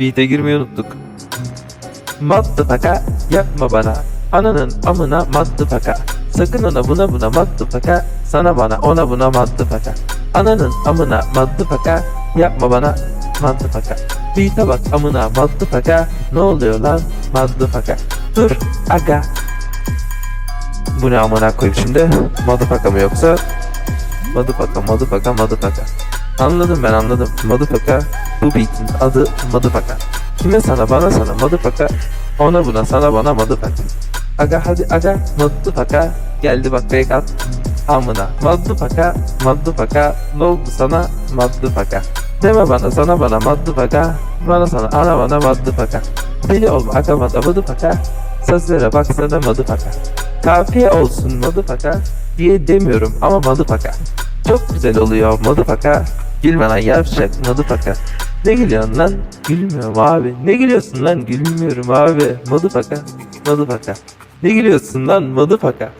beat'e girmeyi unuttuk. Maddafaka yapma bana. Ananın amına maddafaka. Sakın ona buna buna maddafaka. Sana bana ona buna maddafaka. Ananın amına maddafaka. Yapma bana maddafaka. Beat'e bak amına maddafaka. Ne oluyor lan maddafaka. Dur aga. Bu ne amına koyayım şimdi? Maddafaka mı yoksa? Maddafaka maddafaka maddafaka. Anladım ben anladım. Maddafaka. Bu beat'in adı Maddafaka. Kime sana bana sana Maddafaka. Ona buna sana bana Maddafaka. Aga hadi aga Maddafaka. Geldi bak fake at. Amına. Maddafaka. Maddafaka. Ne oldu sana Maddafaka. Deme bana sana bana Maddafaka. Bana sana ana bana Maddafaka. Deli olma aga bana Maddafaka. Sözlere baksana Maddafaka. Kafiye olsun Maddafaka. Diye demiyorum ama Maddafaka. Çok güzel oluyor Maddafaka. Gülme lan yavşak Maddafaka. Ne gülüyorsun lan? Gülmüyorum abi. Ne gülüyorsun lan? Gülmüyorum abi. Maddafaka. Maddafaka. Ne gülüyorsun lan Maddafaka?